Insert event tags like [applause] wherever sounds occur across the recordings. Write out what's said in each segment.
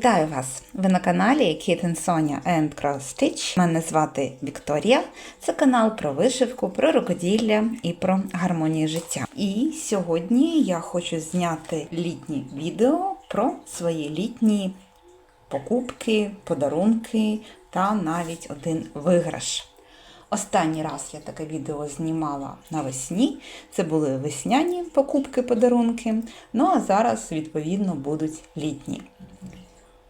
Вітаю вас! Ви на каналі Kit and Sonia and Cross Stitch. Мене звати Вікторія. Це канал про вишивку, про рукоділля і про гармонію життя. І сьогодні я хочу зняти літнє відео про свої літні покупки, подарунки та навіть один виграш. Останній раз я таке відео знімала навесні. Це були весняні покупки, подарунки. Ну а зараз, відповідно, будуть літні.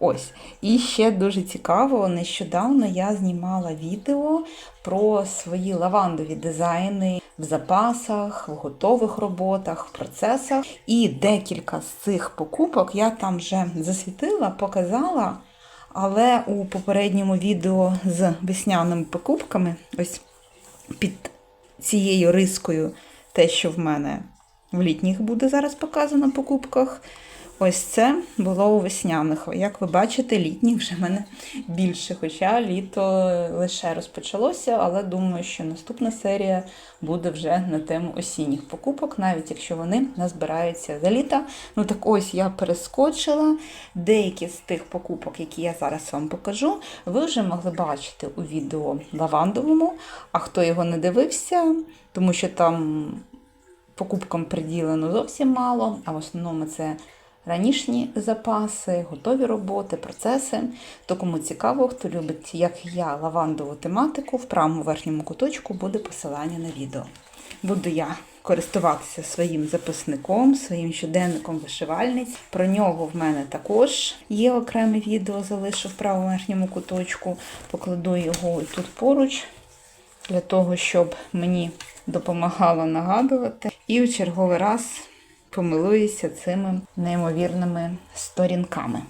Ось. І ще дуже цікаво, нещодавно я знімала відео про свої лавандові дизайни в запасах, в готових роботах, в процесах. І декілька з цих покупок я там вже засвітила, показала. Але у попередньому відео з весняними покупками, ось під цією рискою, те, що в мене в літніх буде зараз показано в покупках, ось це було у весняних. Як ви бачите, літніх вже в мене більше. Хоча літо лише розпочалося, але думаю, що наступна серія буде вже на тему осінніх покупок, навіть якщо вони назбираються за літа. Ну так ось я перескочила. Деякі з тих покупок, які я зараз вам покажу, ви вже могли бачити у відео лавандовому. А хто його не дивився, тому що там покупкам приділено зовсім мало, а в основному це ранішні запаси, готові роботи, процеси. То кому цікаво, хто любить, як я, лавандову тематику, в правому верхньому куточку буде посилання на відео. Буду я користуватися своїм записником, своїм щоденником вишивальниць. Про нього в мене також є окреме відео, залишу в правому верхньому куточку, покладу його тут поруч, для того, щоб мені допомагало нагадувати. І в черговий раз помилуюся цими неймовірними сторінками.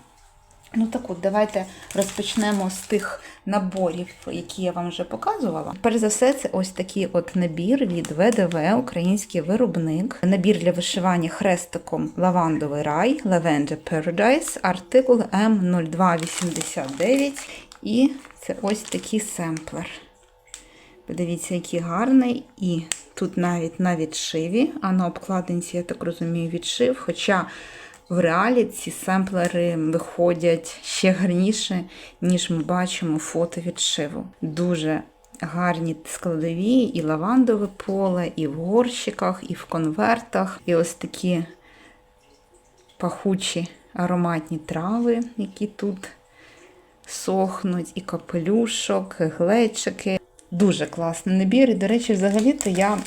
Ну так от, давайте розпочнемо з тих наборів, які я вам вже показувала. Перш за все, це ось такий от набір від ВДВ, український виробник. Набір для вишивання хрестиком Лавандовий рай, Lavender Paradise, артикул М0289. І це ось такий семплер. Подивіться, який гарний. І тут навіть на відшиві, а на обкладинці, я так розумію, відшив. Хоча в реалі ці семплери виходять ще гарніше, ніж ми бачимо фото відшиву. Дуже гарні складові, і лавандове поле, і в горщиках, і в конвертах. І ось такі пахучі ароматні трави, які тут сохнуть, і капелюшок, і глечики. Дуже класний набір. І, до речі, взагалі-то я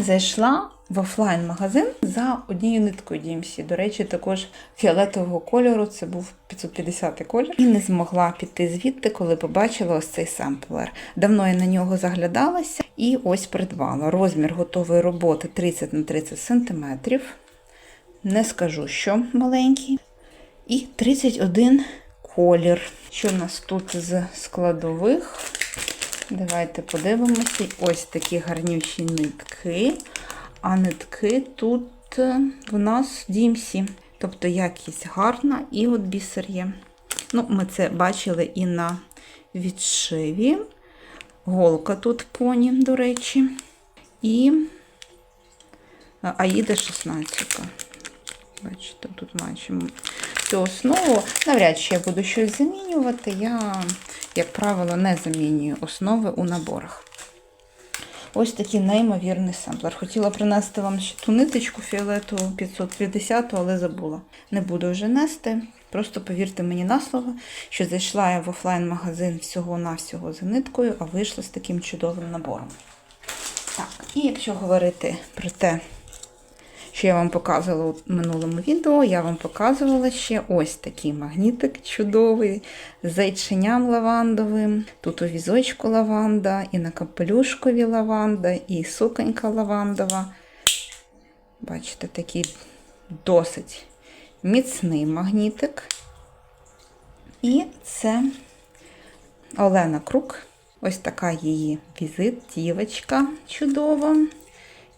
зайшла в офлайн-магазин за однією ниткою DMC. До речі, також фіолетового кольору, це був 550 колір. І не змогла піти звідти, коли побачила ось цей семплер. Давно я на нього заглядалася і ось придбала. Розмір готової роботи 30 на 30 см. Не скажу, що маленький. І 31 колір. Що у нас тут з складових? Давайте подивимося. Ось такі гарнючі нитки. А нитки тут е, в нас DMC. Тобто якість гарна і от бісер є. Ну, Ми це бачили і на відшиві. Голка тут поні, до речі. І Аїда 16. Бачите, тут бачимо цю основу. Навряд чи я буду щось замінювати. Я, як правило, не замінюю основи у наборах. Ось такий неймовірний семплер. Хотіла принести вам ще ту ниточку фіолетову 550, але забула. Не буду вже нести. Просто повірте мені на слово, що зайшла я в офлайн-магазин всього-навсього за ниткою, а вийшла з таким чудовим набором. Так, і якщо говорити про те, що я вам показувала у минулому відео, я вам показувала ще ось такий магнітик чудовий з зайченям лавандовим. Тут у візочку лаванда, і на капелюшкові лаванда, і суконька лавандова. Бачите, такий досить міцний магнітик. І це Олена Крук. Ось така її візит, дівочка чудова.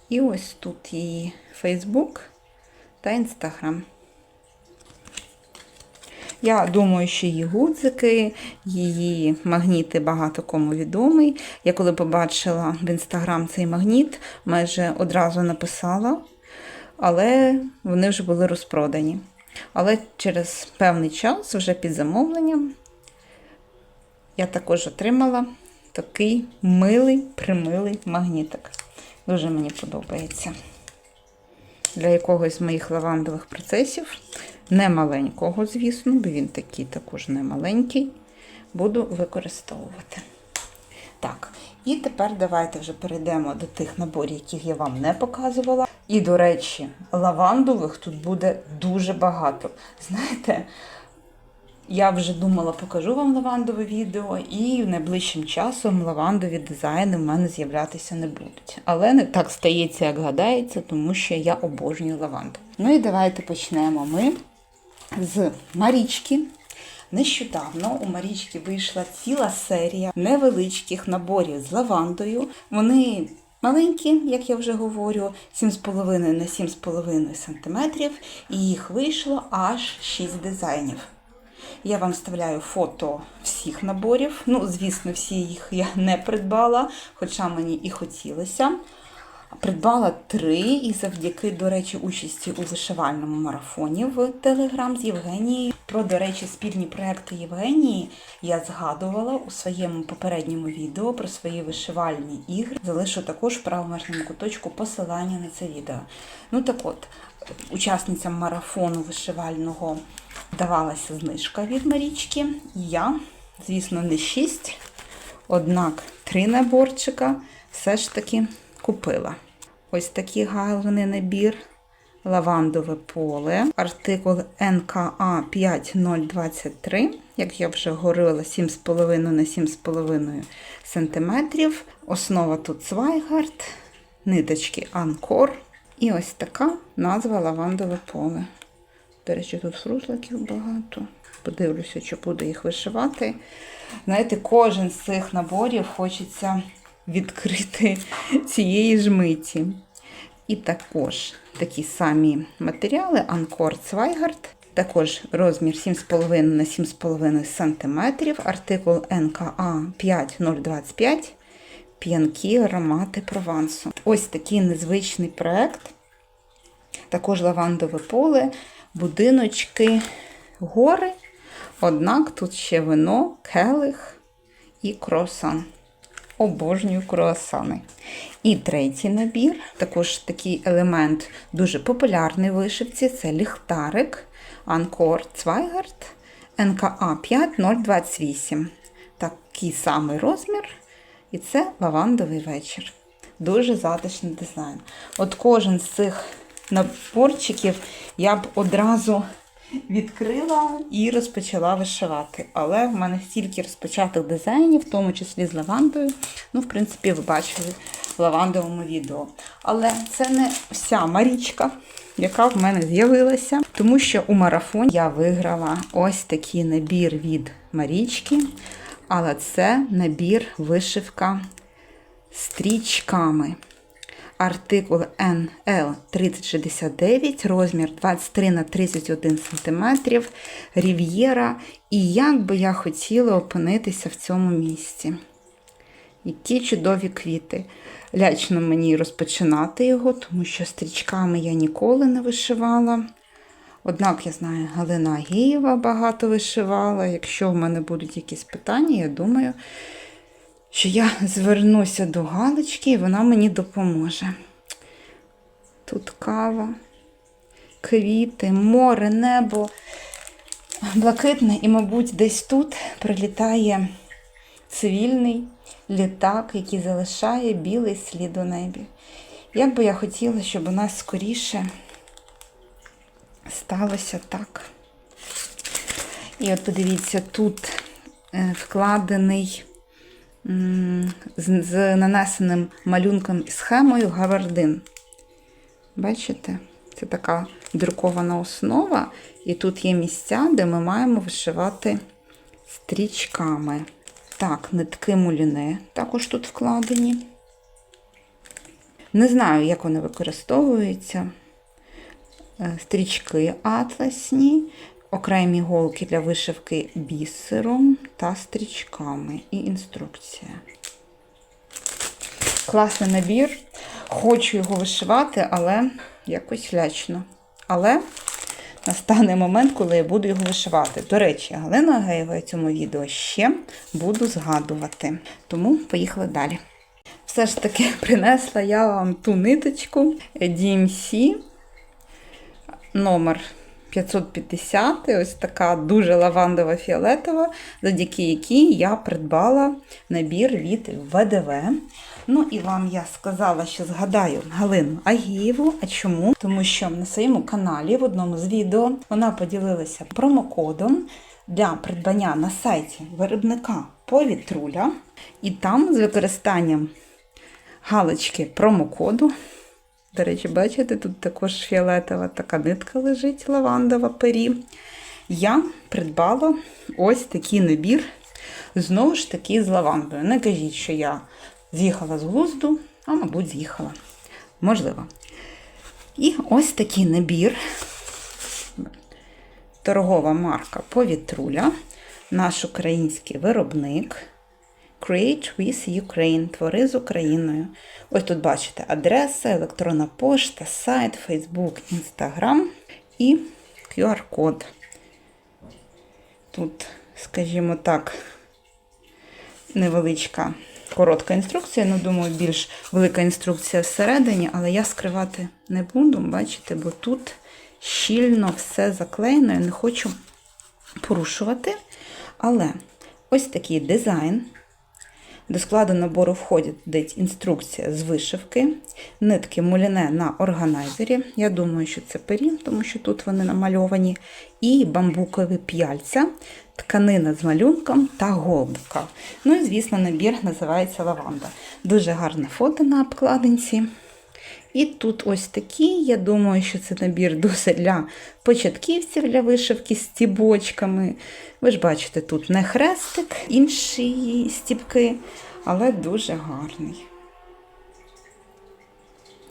І ось тут її Фейсбук та Інстаграм. Я думаю, що її гудзики, її магніти багато кому відомий. Я коли побачила в інстаграм цей магніт, майже одразу написала, але вони вже були розпродані. Але через певний час, вже під замовленням, я також отримала такий милий, примилий магнітик. Дуже мені подобається. Для якогось з моїх лавандових процесів, не маленького, звісно, бо він такий також не маленький, буду використовувати. Так, і тепер давайте вже перейдемо до тих наборів, яких я вам не показувала. І, до речі, лавандових тут буде дуже багато. Знаєте, я вже думала, покажу вам лавандове відео, і найближчим часом лавандові дизайни в мене з'являтися не будуть. Але не так стається, як гадається, тому що я обожнюю лаванду. Ну і давайте почнемо ми з Марічки. Нещодавно у Марічки вийшла ціла серія невеличких наборів з лавандою. Вони маленькі, як я вже говорю, 7,5 на 7,5 см, і їх вийшло аж 6 дизайнів. Я вам вставляю фото всіх наборів. Ну, звісно, всі їх я не придбала, хоча мені і хотілося. Придбала три і завдяки, до речі, участі у вишивальному марафоні в Телеграм з Євгенією. Про, до речі, спільні проекти Євгенії я згадувала у своєму попередньому відео про свої вишивальні ігри. Залишу також в правому верхньому куточку посилання на це відео. Ну так от, учасницям марафону вишивального давалася знижка від Марічки. Я, звісно, не шість, однак три наборчика все ж таки купила. Ось такий гарний набір. Лавандове поле, артикул НКА 5023, як я вже говорила, 7,5 на 7,5 см. Основа тут Свайгард, ниточки Анкор. І ось така назва лавандове поле. До речі, тут фрузликів багато. Подивлюся, чи буду їх вишивати. Знаєте, кожен з цих наборів хочеться відкрити [laughs] цієї ж миті. І також такі самі матеріали Анкор Цвайгард. Також розмір 7,5 на 7,5 см, артикул НКА 5025, п'янкі аромати Провансу. Ось такий незвичний проект. Також лавандове поле, будиночки, гори. Однак тут ще вино, келих і круасан. Обожнюю круасани. І третій набір, також такий елемент дуже популярний в вишивці це ліхтарик Анкор Цвайгард НКА 5028. Такий самий розмір. І це лавандовий вечір. Дуже затишний дизайн. От кожен з цих наборчиків я б одразу відкрила і розпочала вишивати. Але в мене стільки розпочатих дизайнів, в тому числі з лавандою. Ну, в принципі, ви бачили в лавандовому відео. Але це не вся Марічка, яка в мене з'явилася. Тому що у марафоні я виграла ось такий набір від Марічки. Але це набір вишивка стрічками. Артикул NL 3069, розмір 23 на 31 см, Рів'єра. І як би я хотіла опинитися в цьому місці. Які чудові квіти. Лячно мені розпочинати його, тому що стрічками я ніколи не вишивала. Однак, я знаю, Галина Агієва багато вишивала. Якщо в мене будуть якісь питання, я думаю, що я звернуся до Галочки і вона мені допоможе. Тут кава, квіти, море, небо блакитне, і, мабуть, десь тут прилітає цивільний літак, який залишає білий слід у небі. Як би я хотіла, щоб у нас скоріше сталося так. І от подивіться, тут е, вкладений з, нанесеним малюнком і схемою гавардин. Бачите? Це така друкована основа, і тут є місця, де ми маємо вишивати стрічками. Так, нитки муліни також тут вкладені. Не знаю, як вони використовуються. Е, Стрічки атласні, окремі голки для вишивки бісером та стрічками і інструкція. Класний набір. Хочу його вишивати, але якось лячно. Але настане момент, коли я буду його вишивати. До речі, Галина Геєва в цьому відео ще буду згадувати. Тому поїхали далі. Все ж таки [laughs] принесла я вам ту ниточку DMC номер 550. Ось така дуже лавандова фіолетова, завдяки якій я придбала набір від ВДВ. Ну і вам я сказала, що згадаю Галину Агієву. А чому? Тому що на своєму каналі в одному з відео вона поділилася промокодом для придбання на сайті виробника Повітруля. І там з використанням галочки промокоду. До речі, бачите, тут також фіолетова така нитка лежить, лавандова пері. Я придбала ось такий набір, знову ж таки, з лавандою. Не кажіть, що я з'їхала з глузду, а, мабуть, з'їхала. Можливо. І ось такий набір. Торгова марка Повітруля, наш український виробник. Create with Ukraine. Твори з Україною. Ось тут бачите адреса, електронна пошта, сайт, Facebook, Instagram і QR-код. Тут, скажімо так, невеличка коротка інструкція. Ну, думаю, більш велика інструкція всередині, але я скривати не буду, бачите, бо тут щільно все заклеєно, я не хочу порушувати. Але ось такий дизайн. До складу набору входить інструкція з вишивки, нитки муліне на органайзері. Я думаю, що це пері, тому що тут вони намальовані, і бамбукові п'яльця, тканина з малюнком та голубка. Ну і, звісно, набір називається лаванда. Дуже гарне фото на обкладинці. І тут ось такий, я думаю, що це набір досить для початківців для вишивки з стібочками. Ви ж бачите, тут не хрестик, інші стібки, але дуже гарний.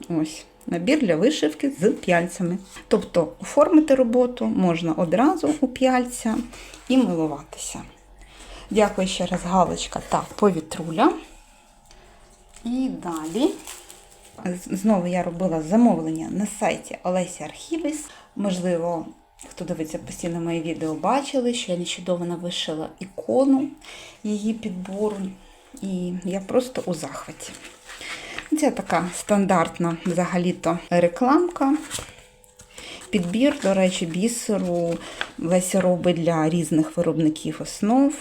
Ось, набір для вишивки з п'яльцями. Тобто оформити роботу можна одразу у п'яльця і милуватися. Дякую ще раз, Галочка та повітруля. І далі. Знову я робила замовлення на сайті Олесі Архівіс. Можливо, хто дивиться постійно мої відео, бачили, що я нещодавно вишила ікону її підбору. І я просто у захваті. Це така стандартна взагалі-то рекламка. Підбір, до речі, бісеру Леся робить для різних виробників основ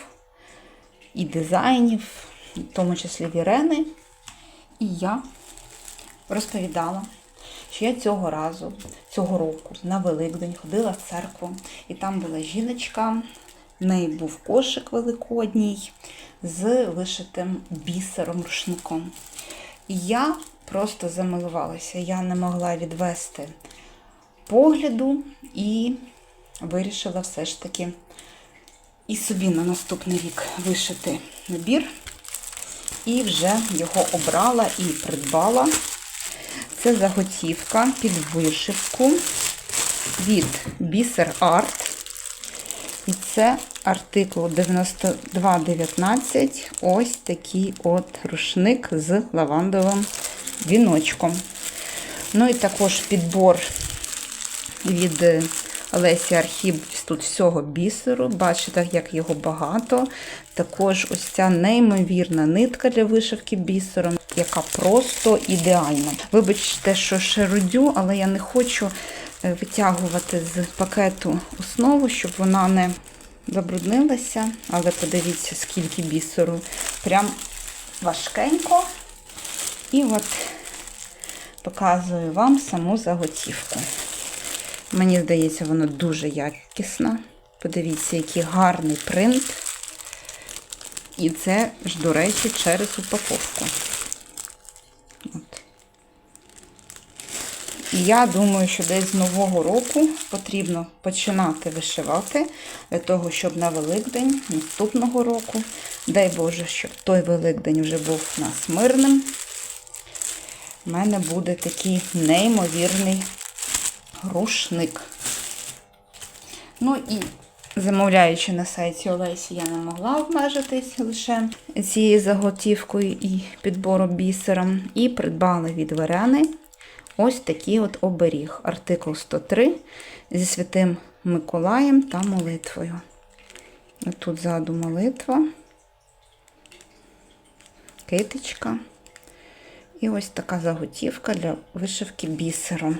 і дизайнів, в тому числі Вірени. І я розповідала, що я цього разу, цього року, на Великдень ходила в церкву, і там була жіночка, в неї був кошик великодній з вишитим бісером рушником. І я просто замилувалася, я не могла відвести погляду і вирішила все ж таки і собі на наступний рік вишити набір. І вже його обрала і придбала. Це заготівка під вишивку від Бісер Арт. І це артикул 9219. Ось такий от рушник з лавандовим віночком. Ну і також підбор від Олесі Архіб тут всього бісеру. Бачите, як його багато. Також ось ця неймовірна нитка для вишивки бісером, яка просто ідеальна. Вибачте, що шерудю, але я не хочу витягувати з пакету основу, щоб вона не забруднилася. Але подивіться, скільки бісеру. Прям важкенько. І от показую вам саму заготівку. Мені здається, воно дуже якісно. Подивіться, який гарний принт. І це ж, до речі, через упаковку. От. І я думаю, що десь з нового року потрібно починати вишивати для того, щоб на Великдень наступного року, дай Боже, щоб той Великдень вже був у нас мирним. У мене буде такий неймовірний рушник. Ну і замовляючи на сайті Олесі, я не могла обмежитись лише цією заготівкою і підбором бісером. І придбала від Верени ось такий от оберіг. Артикул 103 зі святим Миколаєм та молитвою. Тут ззаду молитва, китичка. І ось така заготівка для вишивки бісером.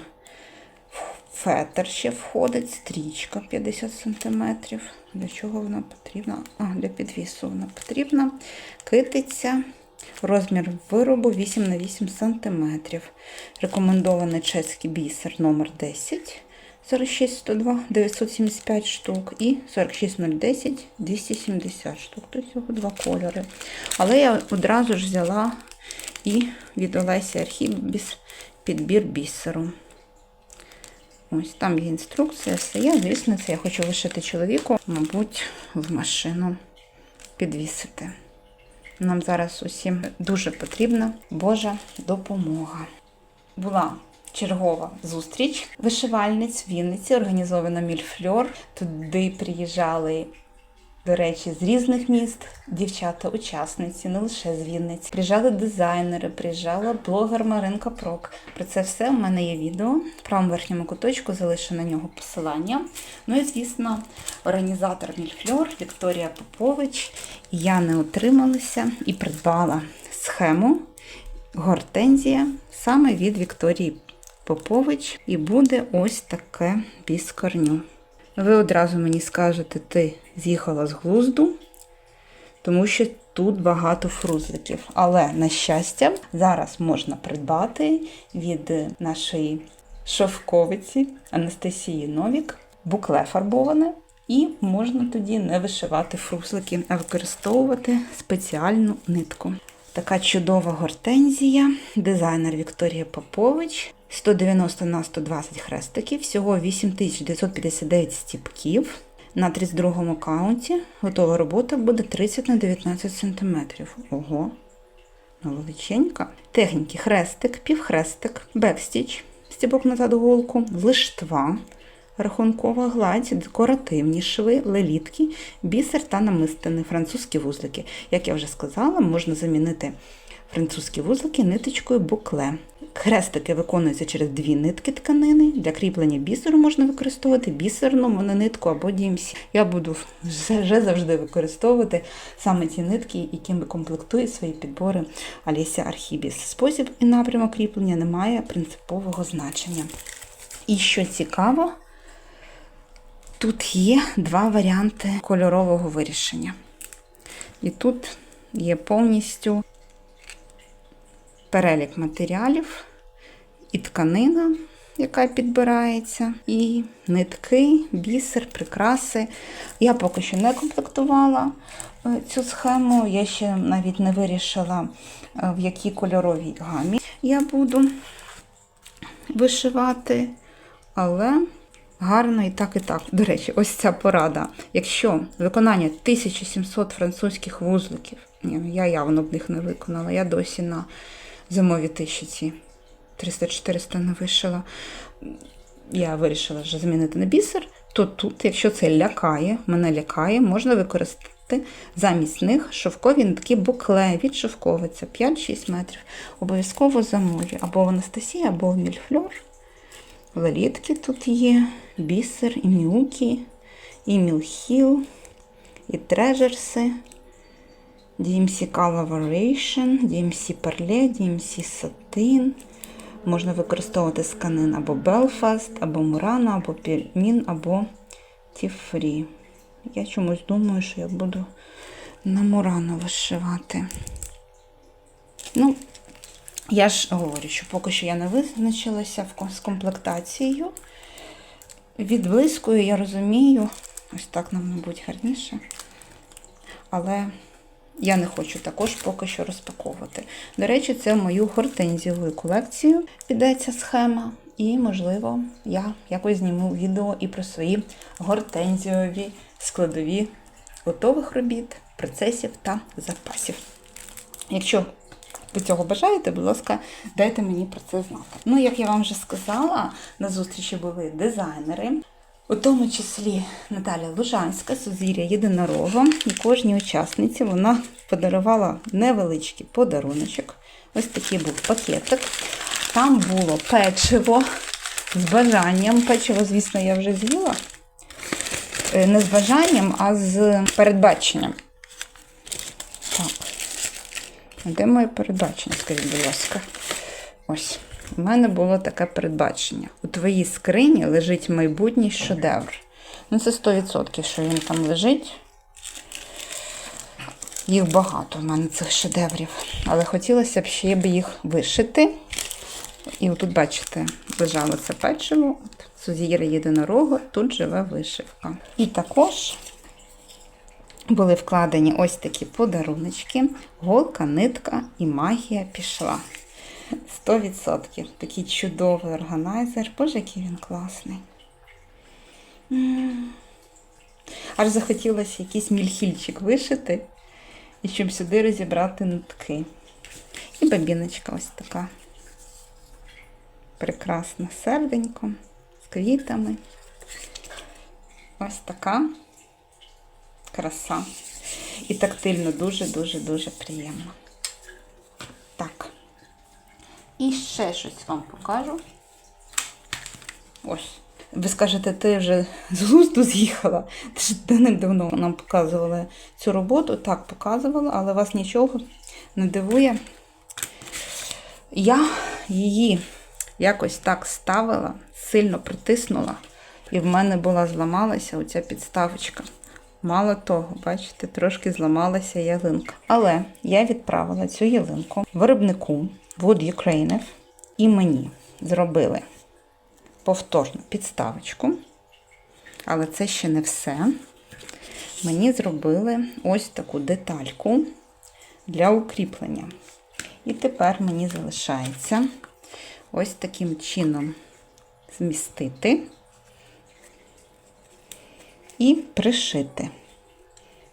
Фетр ще входить, стрічка 50 см. Для чого вона потрібна? А, для підвісу вона потрібна. Китиця. Розмір виробу 8 на 8 см. Рекомендований чеський бісер номер 10 46102 975 штук і 46010 270 штук. Тут всього два кольори. Але я одразу ж взяла і від Олесі Архібіс підбір бісеру. Ось там є інструкція, все є. Звісно, це я хочу вишити чоловіку, мабуть, в машину підвісити. Нам зараз усім дуже потрібна Божа допомога. Була чергова зустріч вишивальниць в Вінниці, організована Мільфльор. Туди приїжджали, до речі, з різних міст дівчата-учасниці, не лише з Вінниці. Приїжджали дизайнери, приїжджала блогер Маринка Прок. Про це все у мене є відео. В правому верхньому куточку залишу на нього посилання. Ну і, звісно, організатор Мільфльор Вікторія Попович. Я не утрималася і придбала схему гортензія саме від Вікторії Попович. І буде ось таке біскорню. Ви одразу мені скажете, ти з'їхала з глузду, тому що тут багато фрузликів. Але, на щастя, зараз можна придбати від нашої шовковиці Анастасії Новік букле фарбоване. І можна тоді не вишивати фрузлики, а використовувати спеціальну нитку. Така чудова гортензія, дизайнер Вікторія Попович. 190 на 120 хрестиків, всього 8959 стіпків. На 32 каунті готова робота буде 30 на 19 см. Ого, величенька. Техніки хрестик, півхрестик, бекстіч, стібок назад голку, лиштва, рахункова гладь, декоративні шви, лелітки, бісер та намистини, французькі вузлики. Як я вже сказала, можна замінити французькі вузлики ниточкою букле. Хрестики виконуються через дві нитки тканини. Для кріплення бісеру можна використовувати бісерну мононитку або DMC. Я буду вже завжди використовувати саме ті нитки, якими комплектує свої підбори Аліся Архібіс. Спосіб і напрямок кріплення не має принципового значення. І що цікаво, тут є два варіанти кольорового вирішення. І тут є повністю перелік матеріалів, і тканина, яка підбирається, і нитки, бісер, прикраси. Я поки що не комплектувала е, цю схему, я ще навіть не вирішила, е, в якій кольоровій гамі я буду вишивати, але гарно і так, і так. До речі, ось ця порада. Якщо виконання 1700 французьких вузликів, я явно б їх не виконала, я досі на зимові тисячі 300-400 не вишила. Я вирішила вже замінити на бісер, то тут, якщо це лякає, мене лякає, можна використати замість них шовкові нитки букле від шовковиця 5-6 метрів. Обов'язково замовлю або в Анастасії, або в Мільфльор. Лелітки тут є, бісер, і міукі, і мілхіл, і трежерси. DMC Coloration, DMC Perle, DMC Satin. Можна використовувати сканин або Belfast, або Murano, або Pirmin, або Tifree. Я чомусь думаю, що я буду на Murano вишивати. Ну, я ж говорю, що поки що я не визначилася з комплектацією. Відблискою я розумію, ось так нам, мабуть, гарніше. Але я не хочу також поки що розпаковувати. До речі, це в мою гортензіову колекцію піде ця схема. І, можливо, я якось зніму відео і про свої гортензіові складові готових робіт, процесів та запасів. Якщо ви цього бажаєте, будь ласка, дайте мені про це знати. Ну, як я вам вже сказала, на зустрічі були дизайнери. У тому числі Наталя Лужанська, Сузір'я Єдинорога, і кожній учасниці вона подарувала невеличкий подаруночок. Ось такий був пакетик. Там було печиво, з бажанням. Печиво, звісно, я вже з'їла. Е, Не з бажанням, а з передбаченням. Так. Де моє передбачення, скажіть, будь ласка? Ось. У мене було таке передбачення. У твоїй скрині лежить майбутній шедевр. Ну, це 100%, що він там лежить. Їх багато в мене цих шедеврів. Але хотілося б ще б їх вишити. І отут, бачите, лежало це печиво. От Сузіра єдинорога, тут живе вишивка. І також були вкладені ось такі подаруночки. Голка, нитка і магія пішла. 100%. Такий чудовий органайзер. Боже, який він класний. Аж захотілося якийсь мільхільчик вишити, і щоб сюди розібрати нитки. І бабіночка ось така. Прекрасна серденько з квітами. Ось така краса. І тактильно дуже-дуже-дуже приємно. Так. І ще щось вам покажу. Ось. Ви скажете, ти вже з глузду з'їхала. Ти ж давним-давно нам показували цю роботу. Так, показувала, але вас нічого не дивує. Я її якось так ставила, сильно притиснула, і в мене була зламалася оця підставочка. Мало того, бачите, трошки зламалася ялинка. Але я відправила цю ялинку виробнику Wood Ukraine і мені зробили повторну підставочку. Але це ще не все. Мені зробили ось таку детальку для укріплення. І тепер мені залишається ось таким чином змістити і пришити.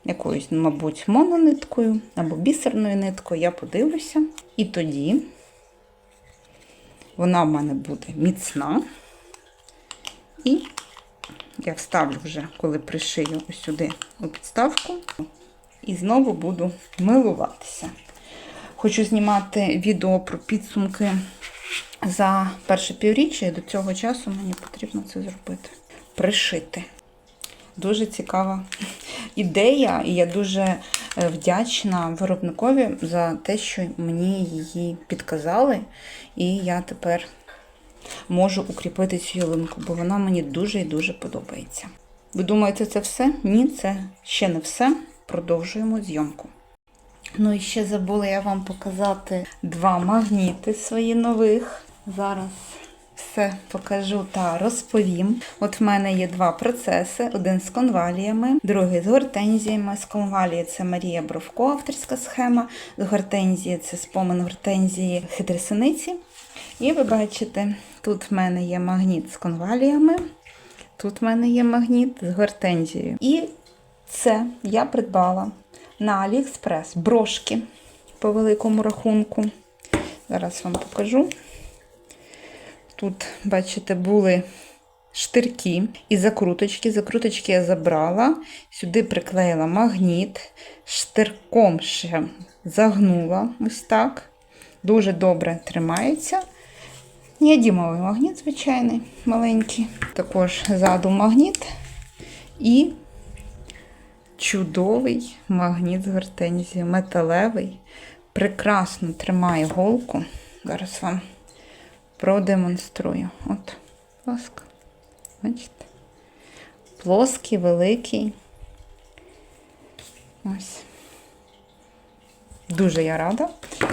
Якоюсь, мабуть, монониткою або бісерною ниткою, я подивлюся. І тоді вона в мене буде міцна. І я вставлю вже, коли пришию ось сюди у підставку. І знову буду милуватися. Хочу знімати відео про підсумки за перше півріччя, і до цього часу мені потрібно це зробити. Пришити. Дуже цікава ідея, і я дуже е, вдячна виробникові за те, що мені її підказали, і я тепер можу укріпити цю ялинку, бо вона мені дуже і дуже подобається. Ви думаєте, це все? Ні, це ще не все. Продовжуємо зйомку. Ну і ще забула я вам показати два магніти свої нових. Зараз все покажу та розповім. От в мене є два процеси: один з конваліями, другий з гортензіями. З конвалії це Марія Бровко, авторська схема. З гортензії це спомин гортензії хитресиниці. І ви бачите, тут в мене є магніт з конваліями, тут в мене є магніт з гортензією. І це я придбала на AliExpress брошки по великому рахунку. Зараз вам покажу. Тут, бачите, були штирки і закруточки. Закруточки я забрала, сюди приклеїла магніт, штирком ще загнула ось так. Дуже добре тримається. Неодімовий магніт, звичайний, маленький. Також ззаду магніт і чудовий магніт з гортензії, металевий, прекрасно тримає голку. Зараз вам продемонструю. От, ласка, бачите? Плоский, великий. Ось. Дуже я рада.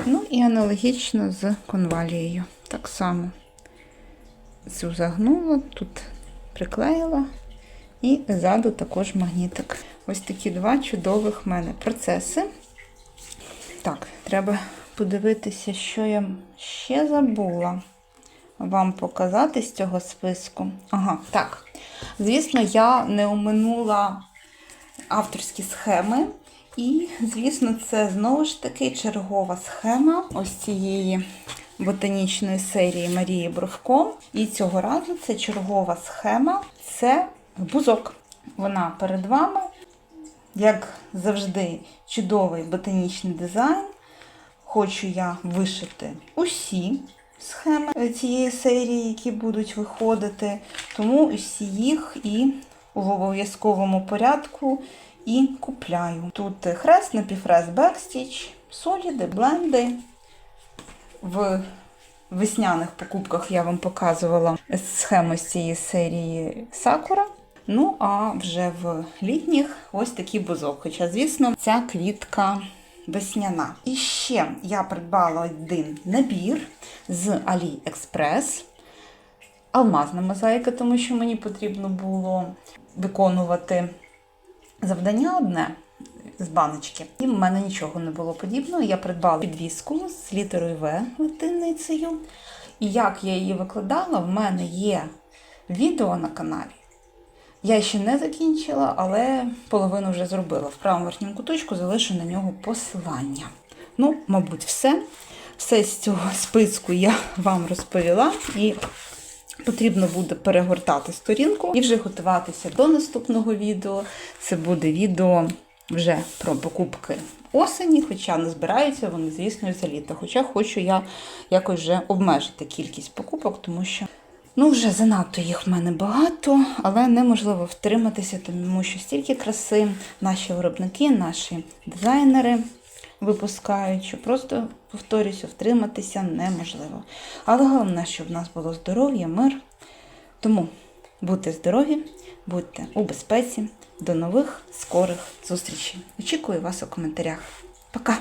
Ну і аналогічно з конвалією. Так само цю загнула, тут приклеїла. І ззаду також магнітик. Ось такі два чудових в мене процеси. Так, треба подивитися, що я ще забула вам показати з цього списку. Ага, так. Звісно, я не оминула авторські схеми. І, звісно, це знову ж таки чергова схема ось цієї ботанічної серії Марії Бровко. І цього разу це чергова схема, це бузок. Вона перед вами, як завжди, чудовий ботанічний дизайн. Хочу я вишити усі схеми цієї серії, які будуть виходити. Тому всі їх і в обов'язковому порядку і купляю. Тут хрест, напівхрест, бекстіч, соліди, бленди. В весняних покупках я вам показувала схему з цієї серії Сакура. Ну, а вже в літніх ось такий бузок. Хоча, звісно, ця квітка весняна. І ще я придбала один набір з AliExpress. Алмазна мозаїка, тому що мені потрібно було виконувати завдання одне з баночки. І в мене нічого не було подібного. Я придбала підвіску з літерою В латиницею. І як я її викладала, в мене є відео на каналі. Я ще не закінчила, але половину вже зробила. В правому верхньому куточку залишу на нього посилання. Ну, мабуть, все. Все з цього списку я вам розповіла. І потрібно буде перегортати сторінку і вже готуватися до наступного відео. Це буде відео вже про покупки осені, хоча не збираються вони, звісно, за літо. Хоча хочу я якось вже обмежити кількість покупок, тому що ну, вже занадто їх в мене багато, але неможливо втриматися, тому що стільки краси наші виробники, наші дизайнери випускають, що просто, повторюся, втриматися неможливо. Але головне, щоб в нас було здоров'я, мир. Тому будьте здорові, будьте у безпеці. До нових скорих зустрічей. Очікую вас у коментарях. Пока!